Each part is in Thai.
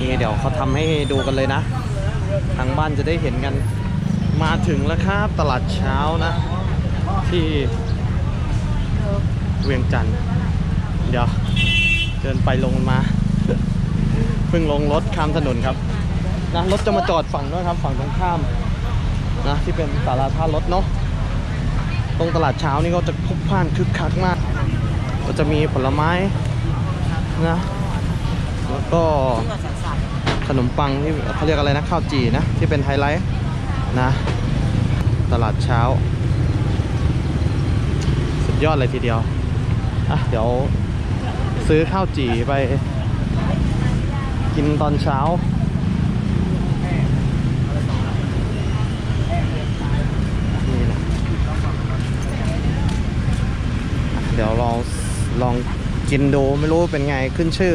นี่เดี๋ยวเขาทำให้ดูกันเลยนะ ทางบ้านจะได้เห็นกัน มาถึงแล้วครับตลาดเช้านะ ที่เวียงจันทร์เดี๋ยวเดินไปลงมา เพิ่งลงรถข้ามถนนครับนะรถจะมาจอดฝั่งด้วยครับฝั่งตรงข้ามนะที่เป็นศาลาท่ารถเนาะตรงตลาดเช้านี่ก็จะพลุกพล่านคึกคักมาก ก็จะมีผลไม้นะ แล้วก็ขนมปังที่เขาเรียกอะไรนะข้าวจี่นะ ที่เป็นไฮไลท์นะ ตลาดเช้า สุดยอดเลยทีเดียวอะเดี๋ยวซื้อข้าวจี่ไป กินตอนเช้าเดี๋ยวลองลองกินดูไม่รู้เป็นไงขึ้นชื่อ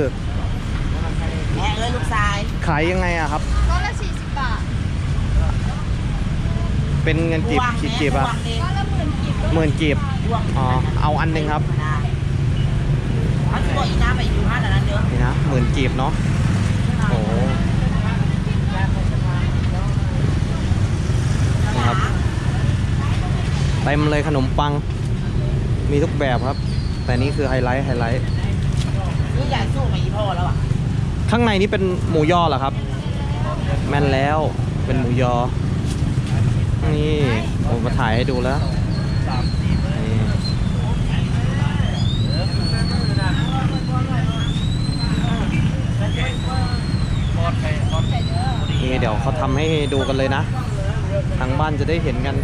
ลูกชายขายยังไงอะครับ ก้อนละสี่สิบบาทเป็นเงินกีบกีบกีบอะก้อนละหมื่นกีบหมื่นกีบอ๋อเอาอันหนึ่งครับเอาที่บอกอีน้าไปอยู่ห้าแต่นั้นเด้อนี่นะหมื่นกีบเนาะโอ้โหนะครับเต็มเลยขนมปัง มีทุกแบบครับ แต่นี่คือไฮไลท์ไฮไลท์นี่ใหญ่สู้มาอีพ่อแล้วอะ ข้างในนี่เป็นหมูยอเหรอครับ แม่นแล้วเป็นหมูยอ นี่ผมมาถ่ายให้ดูแล้วนี่นี่เดี๋ยวเขาทำให้ดูกันเลยนะ ทางบ้านจะได้เห็นกัน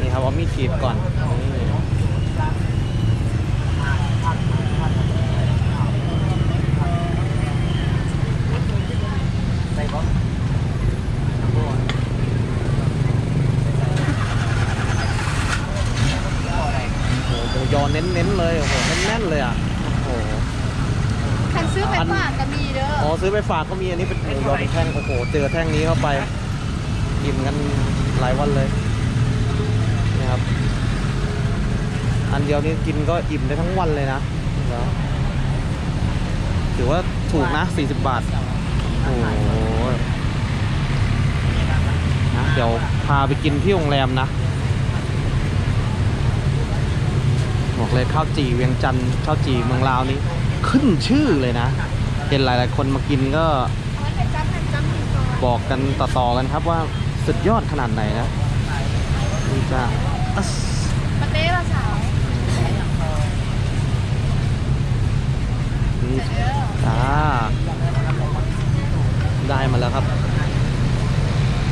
นี่ครับเอามีดกรีดก่อนนี่ โอ้โหหมู ยอเน้นๆเลยโอ้โหแน่นๆเลยอะโอ้โหคันซื้อไปฝากก็มีเด้ออ๋อซื้อไปฝากก็มีอันนี้เป็นหมูยอเป็นแท่งโอ้โหเจอแท่งนี้เข้าไปอิ่มกันหลายวันเลยนะครับ อันเดียวนี้กินก็อิ่มได้ทั้งวันเลยนะแล้วถือว่าถูกนะ 40 บาท โอ้โหนะเดี๋ยวพาไปกินที่โรงแรมนะ บอกเลยข้าวจี่เวียงจันทร์ข้าวจี่เมืองลาวนี้ขึ้นชื่อเลยนะ เห็นหลาย ๆ คนมากินก็มันเป็นจำเป็นจำเป็นก่อนบอกกันต่อๆกันครับว่าสุดยอดขนาดไหนนะนี่จ้าอัสมาเต้ละสาวนี่เด้อจ้าได้มาแล้วครับ